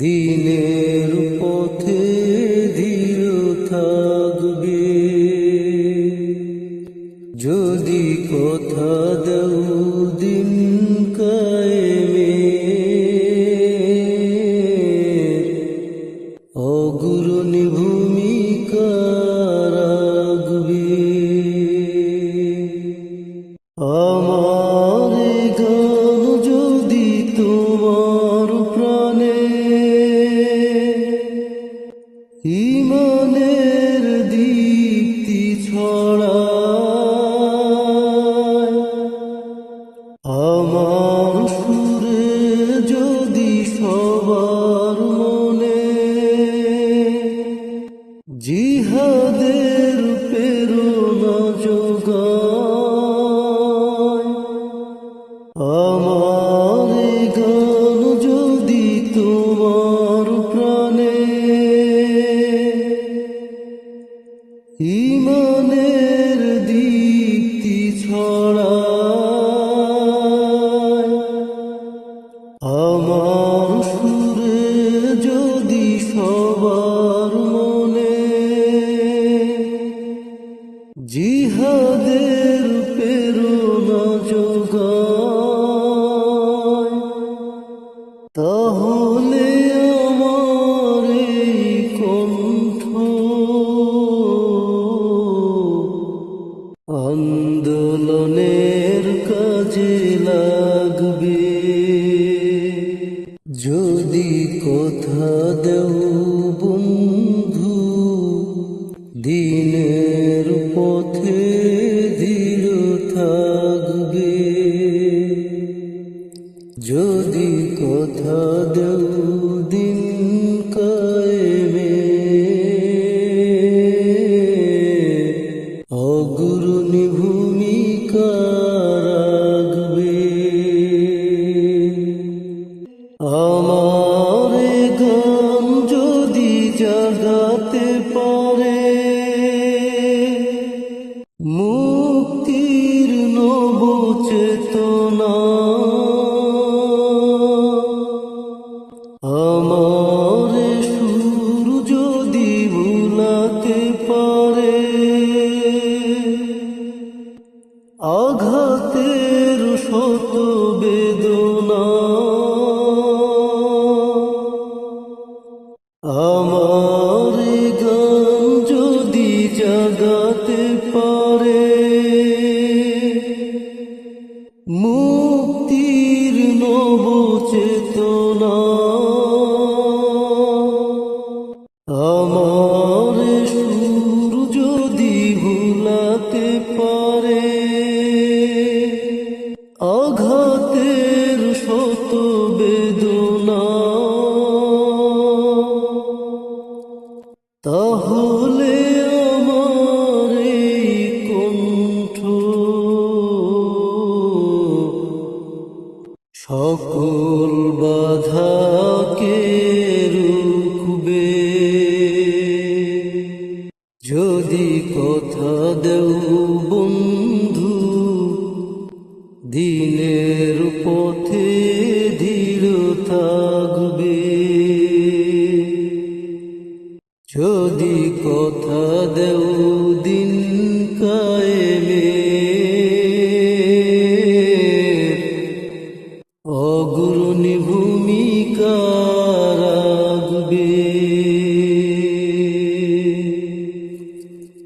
দিনের পথে ধীর থাকবে। যদি কথা দেও দিন কায়েমে অগুরুনি ভূমিকা সবার জিহাদের প্রেরণা যোগায় তাহলে আমার কণ্ঠ আন্দোলনের কাজে লাগবে। যদি কথা দেও মুক্তির নব চেতনা আমার সুর যদি ভুলাতে পারে। আঘাতের শত বেদনা। আমার এ মুক্তির নব চেতনা। আমার সুর যদি ভুলাতে পারে আঘাতের শত বেদনা সকল বাধাকে রুখবে। যদি কথা দেও বন্ধু, দিনের পথে ধীর থাকবে। যদি কথা দেও দিন গুরু